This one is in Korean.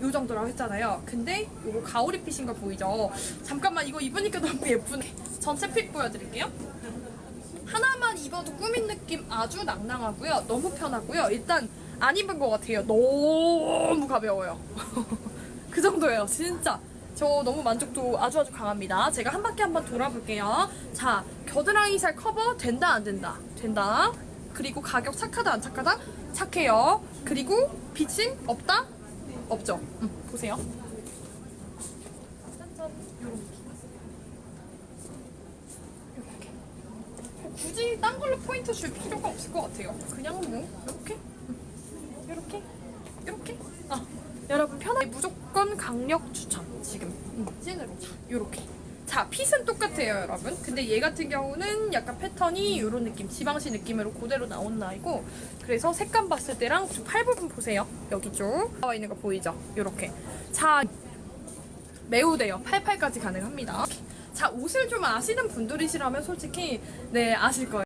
요 정도라고 했잖아요. 근데 요거 가오리 핏인 거 보이죠? 잠깐만 이거 입으니까 너무 예쁘네. 전체 핏 보여드릴게요. 하나만 입어도 꾸민 느낌 아주 낭낭하고요. 너무 편하고요. 일단 안 입은 것 같아요. 너무 가벼워요. 그 정도예요. 진짜. 저 너무 만족도 아주 아주 강합니다. 제가 한 바퀴 한번 돌아볼게요. 자, 겨드랑이 살 커버 된다 안 된다? 된다. 그리고 가격 착하다 안 착하다? 착해요. 그리고 비침 없다? 없죠. 음, 보세요. 짠짠. 요렇게. 이렇게. 뭐 굳이 딴 걸로 포인트 줄 필요가 없을 것 같아요. 그냥 뭐 이렇게, 이렇게, 이렇게. 아 여러분 편하게 무조건 강력 추천 지금 음, 찐으로 이렇게. 자 핏은 똑같아요 여러분. 근데 얘 같은 경우는 약간 패턴이 이런 느낌 지방시 느낌으로 그대로 나온 나이고 그래서 색감 봤을 때랑 좀팔 부분 보세요. 여기 쪽 나와 있는 거 보이죠? 이렇게. 자 매우 돼요. 88까지 가능합니다. 자, 옷을 좀 아시는 분들이시라면 솔직히 네, 아실 거예요.